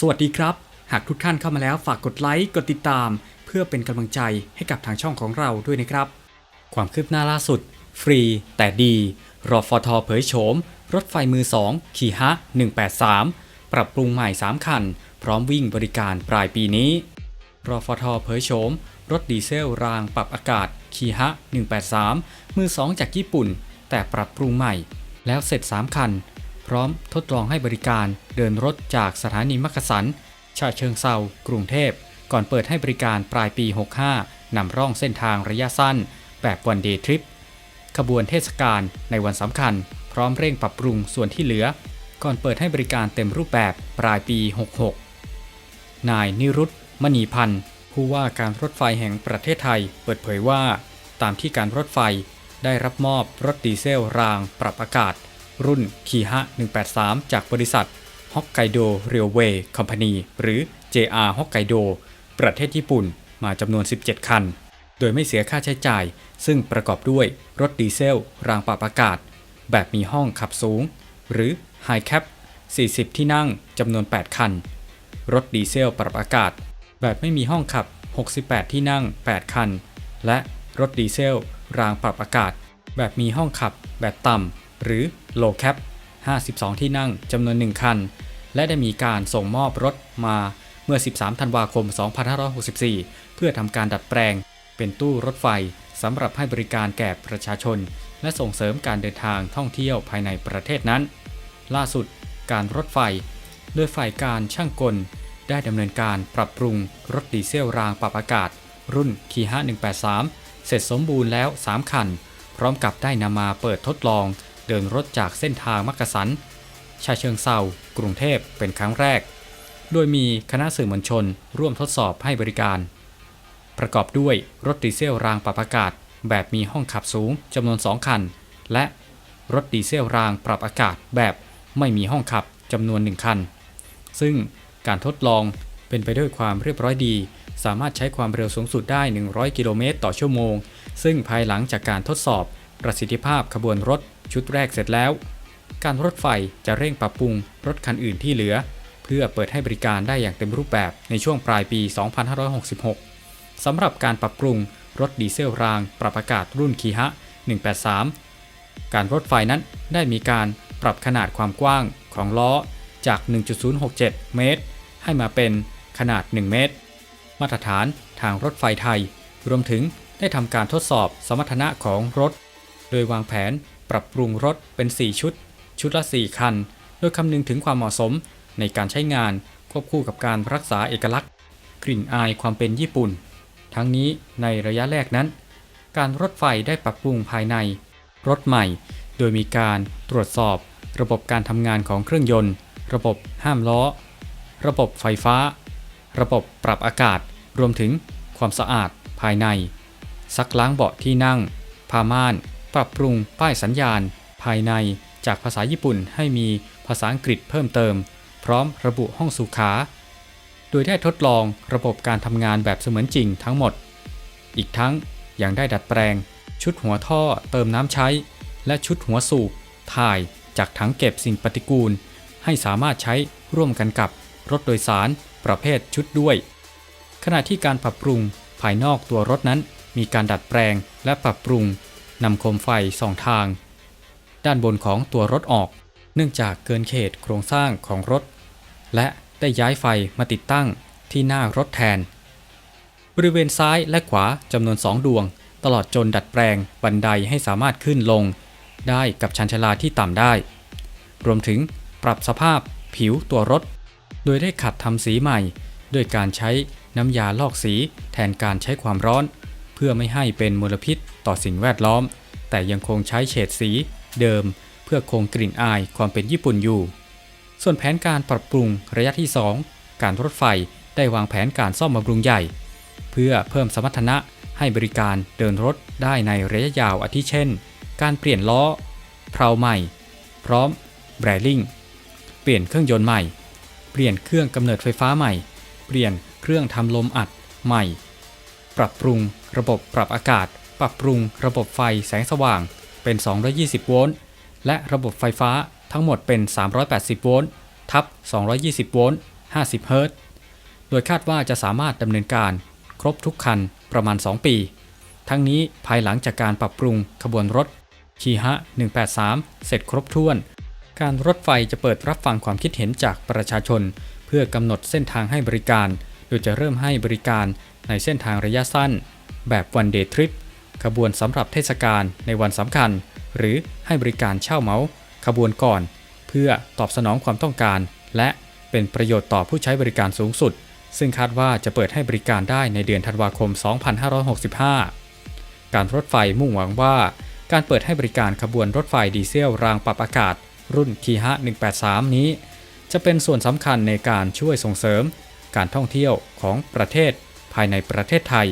สวัสดีครับ หากทุกท่านเข้ามาแล้วฝากกดไลค์กดติดตาม เพื่อเป็นกำลังใจให้กับทางช่องของเราด้วยนะครับ ความคืบหน้าล่าสุด ฟรีแต่ดีรอฟทเผยโฉม รถไฟมือ 2 ขี่ฮะ 183 ปรับปรุงใหม่ 3 คัน พร้อมวิ่งบริการปลายปีนี้รอฟทเผยโฉม รถดีเซลรางปรับอากาศคีฮะ 183 มือ 2 จากญี่ปุ่น แต่ปรับปรุงใหม่ แล้วเสร็จ 3 คัน พร้อมทดลองให้บริการเดินรถจากสถานีมักกะสันชาเชิงเซากรุงเทพ ก่อนเปิดให้บริการปลายปี 65 นำร่องเส้นทางระยะสั้น แบบวันเดย์ทริป ขบวนเทศกาลในวันสำคัญ พร้อมเร่งปรับปรุงส่วนที่เหลือ ก่อนเปิดให้บริการเต็มรูปแบบปลายปี 66 นายนิรุตมณีพันธ์ ผู้ว่าการรถไฟแห่งประเทศไทย เปิดเผยว่า ตามที่การรถไฟได้รับมอบรถดีเซลรางปรับอากาศ รุ่นคีฮะ183 จากบริษัทฮอกไกโดเรลเวย์คอมพานีหรือ JR ฮอกไกโดประเทศญี่ปุ่นมาจำนวน 17 คัน โดยไม่เสียค่าใช้จ่าย ซึ่งประกอบด้วยรถดีเซล รางปรับอากาศ แบบมีห้องขับสูง หรือ High Cap 40 ที่นั่งจำนวน 8 คัน รถดีเซลปรับอากาศ แบบไม่มีห้องขับ 68 ที่นั่ง 8 คัน และรถดีเซล รางปรับอากาศ แบบมีห้องขับแบบต่ำ หรือ Low Cap 52 ที่นั่งจำนวน 1 คัน และได้มีการส่งมอบรถมาเมื่อ 13 ธันวาคม 2564 เพื่อทำการดัดแปลง เป็นตู้รถไฟสำหรับให้บริการแก่ประชาชน และส่งเสริมการเดินทางท่องเที่ยวภายในประเทศนั้น ล่าสุดการรถไฟ โดยฝ่ายการช่างกล ได้ดำเนินการปรับปรุงรถดีเซลรางปรับอากาศ รุ่นคีฮะ183 เสร็จสมบูรณ์แล้ว 3 คัน พร้อมกับได้นำมาเปิดทดลอง เดินรถจากเส้นทางมักกะสัน ชาเชิงเซากรุงเทพเป็นครั้งแรก โดยมีคณะสื่อมวลชนร่วมทดสอบให้บริการ ประกอบด้วยรถดีเซลรางปรับอากาศ แบบมีห้องขับสูงจำนวน 2 คัน และรถดีเซลรางปรับอากาศแบบไม่มีห้องขับจำนวน 1 คัน ซึ่งการทดลองเป็นไปด้วยความเรียบร้อยดี สามารถใช้ความเร็วสูงสุดได้ 100 กิโลเมตรต่อชั่วโมง ซึ่งภายหลังจากการทดสอบประสิทธิภาพขบวนรถ ชุดแรกเสร็จแล้ว การรถไฟจะเร่งปรับปรุงรถคันอื่นที่เหลือ เพื่อเปิดให้บริการได้อย่างเต็มรูปแบบในช่วงปลายปี 2566 สำหรับการปรับปรุงรถดีเซลราง ปรับอากาศรุ่นคีฮะ 183 การรถไฟนั้นได้มีการปรับขนาดความกว้างของล้อจาก 1.067 เมตร ให้มาเป็นขนาด 1 เมตร มาตรฐานทางรถไฟไทย รวมถึงได้ทำการทดสอบสมรรถนะของรถ โดยวางแผน รับปรุงรถเป็น 4 ชุด ชุดละ 4 คัน โดยคำนึงถึงความเหมาะสมในการใช้งานควบคู่กับการรักษาเอกลักษณ์ กลิ่นอายความเป็นญี่ปุ่น ทั้งนี้ในระยะแรกนั้น การรถไฟได้ปรับปรุงภายใน รถใหม่ โดยมีการตรวจสอบ ระบบการทำงานของเครื่องยนต์ ระบบห้ามล้อ ระบบไฟฟ้า ระบบปรับอากาศ รวมถึงความสะอาดภายใน ซักล้างเบาะที่นั่งผ้าม่าน ปรับปรุงป้ายสัญญาณ ภายในจากภาษาญี่ปุ่นให้มีภาษาอังกฤษเพิ่มเติม พร้อมระบุห้องสุขา โดยได้ทดลองระบบการทำงานแบบเสมือนจริงทั้งหมด อีกทั้งยังได้ดัดแปลง ชุดหัวท่อเติมน้ำใช้ และชุดหัวสูบถ่ายจากถังเก็บสิ่งปฏิกูล ให้สามารถใช้ร่วมกันกับรถโดยสารประเภทชุดด้วย ขณะที่การปรับปรุงภายนอกตัวรถนั้นมีการดัดแปลงและปรับปรุง นำโคมไฟสองทาง ด้านบนของตัวรถออก เนื่องจากเกินเขตโครงสร้างของรถ และได้ย้ายไฟมาติดตั้งที่หน้ารถแทน บริเวณซ้ายและขวาจำนวน2ดวง ตลอดจนดัดแปลงบันไดให้สามารถขึ้นลง ได้กับชันชลาที่ต่ำได้ รวมถึงปรับสภาพผิวตัวรถ โดยได้ขัดทำสีใหม่ ด้วยการใช้น้ำยาลอกสีแทนการใช้ความร้อน เพื่อไม่ให้เป็นมลพิษต่อสิ่งแวดล้อม แต่ยังคงใช้เฉดสีเดิม เพื่อคงกลิ่นอายความเป็นญี่ปุ่นอยู่ ส่วนแผนการปรับปรุงระยะที่ 2 การรถไฟได้วางแผนการซ่อมบำรุงใหญ่ เพื่อเพิ่มสมรรถนะให้บริการเดินรถได้ในระยะยาวอาทิเช่น การเปลี่ยนล้อเพลาใหม่ พร้อมแบรลิงเปลี่ยนเครื่องยนต์ใหม่ เปลี่ยนเครื่องกำเนิดไฟฟ้าใหม่ เปลี่ยนเครื่องทำลมอัดใหม่ ปรับปรุง ระบบปรับอากาศ ปรับปรุง ระบบไฟแสงสว่าง เป็น 220 โวลต์ และระบบไฟฟ้าทั้งหมดเป็น 380 โวลต์ ทับ 220 โวลต์ 50 เฮิรตซ์ โดยคาดว่าจะสามารถดำเนินการ ครบทุกคันประมาณ 2 ปี ทั้งนี้ภายหลังจากการปรับปรุงขบวนรถคีฮะ 183 เสร็จครบถ้วน การรถไฟจะเปิดรับฟังความคิดเห็นจากประชาชน เพื่อกำหนดเส้นทางให้บริการ โดยจะเริ่มให้บริการ ในเส้นทางระยะสั้น แบบวันเดย์ทริปขบวนสำหรับเทศกาลในวันสำคัญ หรือให้บริการเช่าเหมาขบวนก่อน เพื่อตอบสนองความต้องการ และเป็นประโยชน์ต่อผู้ใช้บริการสูงสุด ซึ่งคาดว่าจะเปิดให้บริการได้ในเดือนธันวาคม 2565 การรถไฟมุ่งหวังว่า การเปิดให้บริการขบวนรถไฟดีเซลรางปรับอากาศ รุ่นคีฮะ183 นี้ จะเป็นส่วนสำคัญในการช่วยส่งเสริม การท่องเที่ยวของประเทศ ภายในประเทศไทย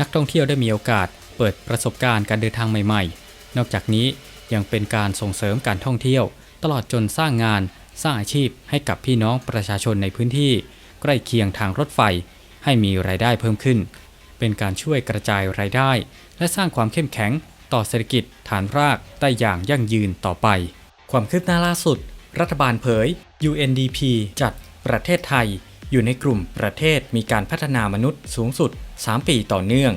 นักท่องเที่ยวได้มีโอกาสเปิดประสบการณ์การเดินทางใหม่ๆ นอกจากนี้ยังเป็นการส่งเสริมการท่องเที่ยว ตลอดจนสร้างงาน สร้างอาชีพให้กับพี่น้องประชาชนในพื้นที่ ใกล้เคียงทางรถไฟ ให้มีรายได้เพิ่มขึ้น เป็นการช่วยกระจายรายได้ และสร้างความเข้มแข็ง ต่อเศรษฐกิจฐานรากได้อย่างยั่งยืนต่อไป ความคืบหน้าล่าสุด รัฐบาลเผย UNDP จัดประเทศไทย อยู่ในกลุ่มประเทศมีการพัฒนามนุษย์สูงสุด 3 ปีต่อเนื่อง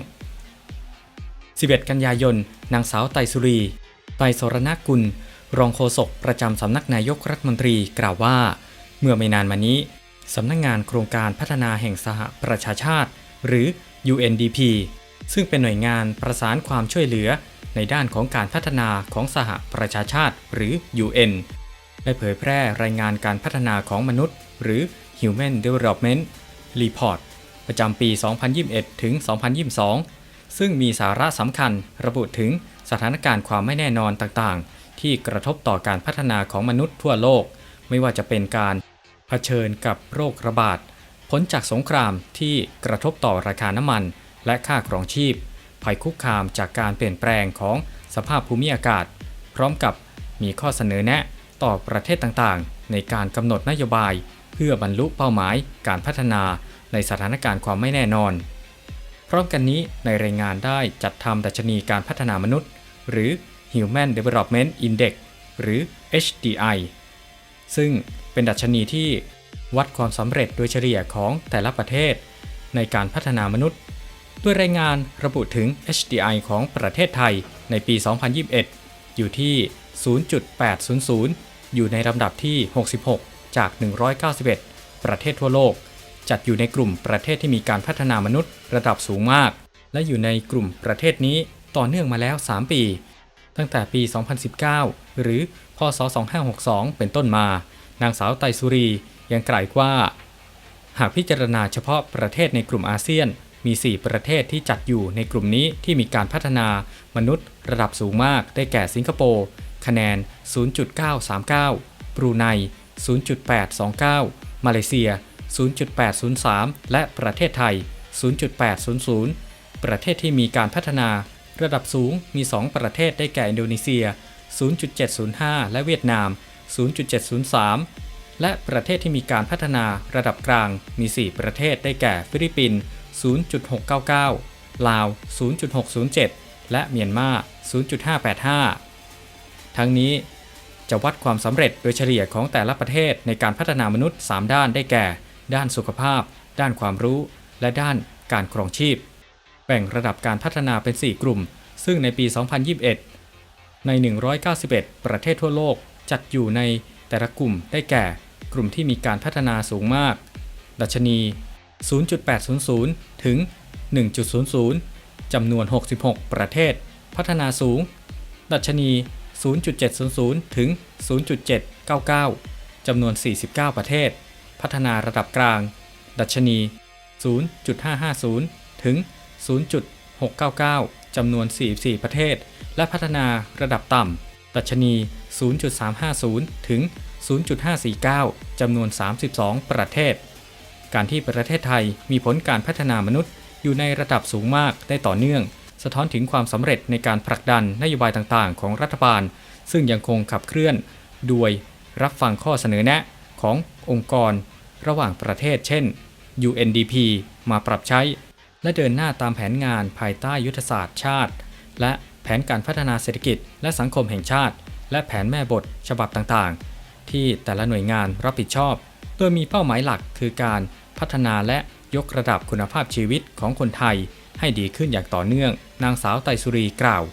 11 กันยายน นางสาวไตรสุรี ไตรสรณกุล รองโฆษกประจำสำนักนายกรัฐมนตรีกล่าวว่า เมื่อไม่นานมานี้สำนักงงานโครงการพัฒนาแห่งสหประชาชาติ หรือ UNDP ซึ่งเป็นหน่วยงานประสานความช่วยเหลือในด้านของการพัฒนาของสหประชาชาติ หรือ UN ได้เผยแพร่รายงานการพัฒนาของมนุษย์ หรือ Human Development Report ประจำปี 2021 ถึง 2022 ซึ่งมีสาระสำคัญระบุถึงสถานการณ์ความไม่แน่นอนต่างๆ ที่กระทบต่อการพัฒนาของมนุษย์ทั่วโลก ไม่ว่าจะเป็นการเผชิญกับโรคระบาด ผลจากสงครามที่กระทบต่อราคาน้ำมัน และค่าครองชีพ ภัยคุกคามจากการเปลี่ยนแปลงของสภาพภูมิอากาศ พร้อมกับมีข้อเสนอแนะต่อประเทศต่างๆ ในการกำหนดนโยบาย เพื่อบรรลุเป้าหมายการพัฒนาในสถานการณ์ความไม่แน่นอน พร้อมกันนี้ในรายงานได้จัดทำดัชนีการพัฒนามนุษย์ หรือ Human Development Index หรือ HDI ซึ่งเป็นดัชนีที่วัดความสำเร็จโดยเฉลี่ยของแต่ละประเทศ ในการพัฒนามนุษย์ ด้วยรายงานระบุถึง HDI ของประเทศไทยในปี 2021 อยู่ที่ 0.800 อยู่ในลำดับที่ 66 จาก 191 ประเทศทั่วโลก จัดอยู่ในกลุ่มประเทศที่มีการพัฒนามนุษย์ระดับสูงมาก และอยู่ในกลุ่มประเทศนี้ต่อเนื่องมาแล้ว 3 ปี ตั้งแต่ปี 2019 หรือ พศ 2562 เป็นต้นมา นางสาวไตสุรียังกล่าวว่า หากพิจารณาเฉพาะประเทศในกลุ่มอาเซียนมี 4 ประเทศที่จัดอยู่ในกลุ่มนี้ที่มีการพัฒนามนุษย์ระดับสูงมาก ได้แก่สิงคโปร์ คะแนน 0.939 บรูไน 0.829 มาเลเซีย 0.803 และประเทศไทย 0.800 ประเทศที่มีการพัฒนา ระดับสูงมี 2 ประเทศได้แก่อินโดนีเซีย 0.705 และเวียดนาม 0.703 และประเทศที่มีการพัฒนาระดับกลางมี 4 ประเทศได้แก่ฟิลิปปินส์ 0.699 ลาว 0.607 และเมียนมา 0.585 ทั้งนี้ จะวัดความสำเร็จโดยเฉลี่ยของแต่ละประเทศในการพัฒนามนุษย์ 3 ด้านได้แก่ ด้านสุขภาพ ด้านความรู้ และด้านการครองชีพ แบ่งระดับการพัฒนาเป็น 4 กลุ่ม ซึ่งในปี 2021 ใน 191 ประเทศทั่วโลกจัดอยู่ในแต่ละกลุ่มได้แก่ กลุ่มที่มีการพัฒนาสูงมาก ดัชนี 0.800 ถึง 1.00จำนวน 66 ประเทศ พัฒนาสูง ดัชนี 0.700 ถึง 0.799 จำนวน 49 ประเทศ พัฒนาระดับกลาง ดัชนี 0.550 ถึง 0.699 จำนวน 44 ประเทศ และพัฒนาระดับต่ำ ดัชนี 0.350 ถึง 0.549 จำนวน 32 ประเทศ การที่ประเทศไทยมีผลการพัฒนามนุษย์อยู่ในระดับสูงมากได้ต่อเนื่อง สะท้อนถึงความสำเร็จในการผลักดันนโยบายต่างๆ ของรัฐบาล ซึ่งยังคงขับเคลื่อน โดยรับฟังข้อเสนอแนะขององค์กร ระหว่างประเทศ เช่น UNDP มาปรับใช้ และเดินหน้าตามแผนงานภายใต้ยุทธศาสตร์ชาติ และแผนการพัฒนาเศรษฐกิจ และสังคมแห่งชาติ และแผนแม่บทฉบับต่างๆ ที่แต่ละหน่วยงานรับผิดชอบ โดยมีเป้าหมายหลักคือการพัฒนาและยกระดับคุณภาพชีวิตของคนไทย ให้ดีขึ้นอย่างต่อเนื่อง นางสาวไตสุรีกล่าว